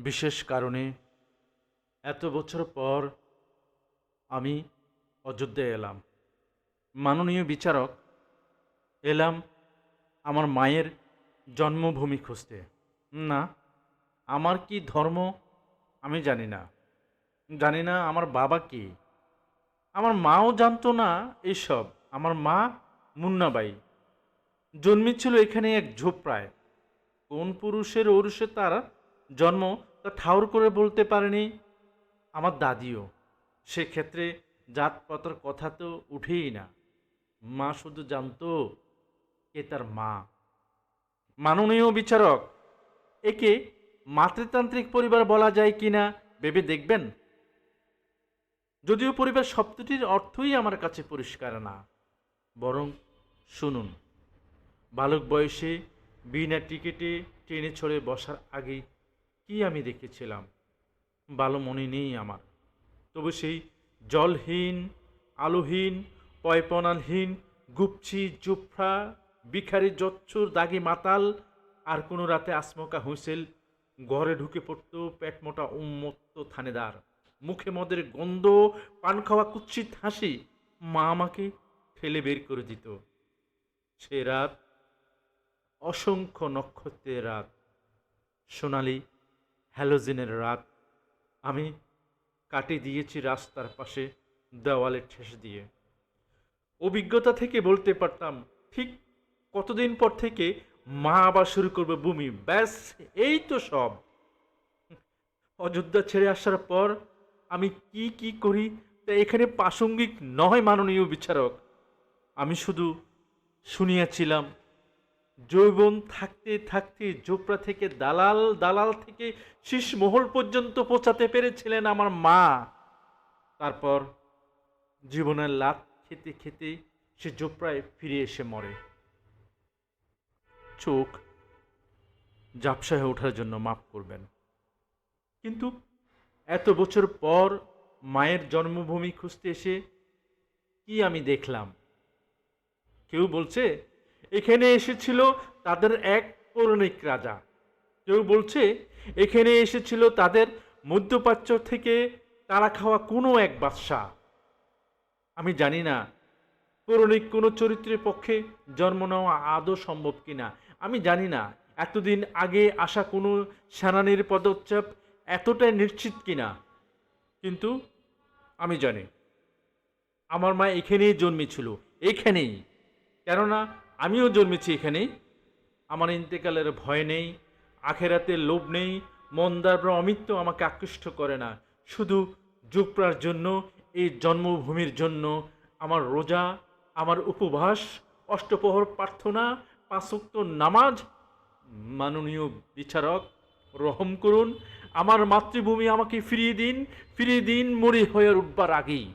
বিশেষ কারণে এত বছর পর আমি অযোধ্যায় এলাম। মাননীয় বিচারক, এলাম আমার মায়ের জন্মভূমি খুঁজতে। না, আমার কি ধর্ম আমি জানি না। জানি না আমার বাবা কি। আমার মাও জানতো না এইসব আমার মা মুন্নাবাই। জন্মেছিল এখানে এক ঝোপড়ায়। কোন পুরুষের ঔরসে তার জন্ম তা ঠাউর করে বলতে পারেনি, আমার দাদিও, সেক্ষেত্রে জাতপাতের কথা তো উঠেই না। মা শুধু জানতো কে তার মা। মাননীয় বিচারক, একে মাতৃতান্ত্রিক পরিবার বলা যায় কিনা ভেবে দেখবেন? যদিও পরিবার শব্দটির অর্থই আমার কাছে পরিষ্কার না, বরং শুনুন। বালক বয়সে বিনা টিকিটে ট্রেনে ছড়ে বসার আগে কি আমি দেখেছিলাম? ভালো মনে নেই আমার। তবু সেই জলহীন, আলোহীন, পয়পনালহীন গুপছি জুফরা বিখারি জচ্ছুর, দাগি মাতাল আর কোনো রাতে আসমকা হুঁসেল ঘরে ঢুকে পড়তো পেট মোটা উন্মত্ত থানেদার। মুখে মদের গন্ধ, পান খাওয়া কুচ্ছিত হাসি মা আমাকে ঠেলে বের করে দিত। সে রাত, অসংখ্য নক্ষত্রের রাত। সোনালি হ্যালোজিনের রাত। আমি কাটে দিয়েছি রাস্তার পাশে দেওয়ালে ঠেস দিয়ে। অভিজ্ঞতা থেকে বলতে পারতাম, ঠিক কতদিন পর থেকে মা আবার শুরু করবে বুমি। ব্যাস, এই তো সব। অযোধ্যা ছেড়ে আসার পর আমি কি কি করি তা এখানে প্রাসঙ্গিক নয় মাননীয় বিচারক। আমি শুধু শুনিয়াছিলাম যৌবন থাকতে থাকতে জোপড়া থেকে দালাল দালাল থেকে শীষমহল পর্যন্ত পৌঁছাতে পেরেছিলেন আমার মা। তারপর জীবনের লাত খেতে খেতে সে জোপড়ায় ফিরে এসে মরে। চোখ জাপসা হয়ে ওঠার জন্য মাফ করবেন। কিন্তু এত বছর পর মায়ের জন্মভূমি খুঁজতে এসে কি আমি দেখলাম? কেউ বলছে এখানে এসেছিল তাদের এক পৌরাণিক রাজা। কেউ বলছে, এখানে এসেছিল তাদের মধ্যপ্রাচ্য থেকে তারা খাওয়া কোনো এক বাদশাহ। আমি জানি না, পৌরাণিক কোনো চরিত্রের পক্ষে জন্ম নেওয়া আদৌ সম্ভব কিনা। আমি জানি না, এতদিন আগে আসা কোনো সেনানির পদচ্চাপ এতটাই নিশ্চিত কিনা, কিন্তু আমি জানি। আমার মা এখানেই জন্মেছিল, এখানেই। কেননা আমিও জন্মেছি এখানেই। আমার ইন্তেকালের ভয় নেই আখেরাতের লোভ নেই মন্দার বা অমিত্র আমাকে আকৃষ্ট করে না। শুধু জুপড়ার জন্য, এই জন্মভূমির জন্য, আমার রোজা, আমার উপবাস, অষ্টপ্রহর প্রার্থনা, পাঁচোক্ত নামাজ, মাননীয় বিচারক, রহম করুন, আমার মাতৃভূমি আমাকে ফিরিয়ে দিন ফিরিয়ে দিন মরি হয়ে উঠবার আগেই।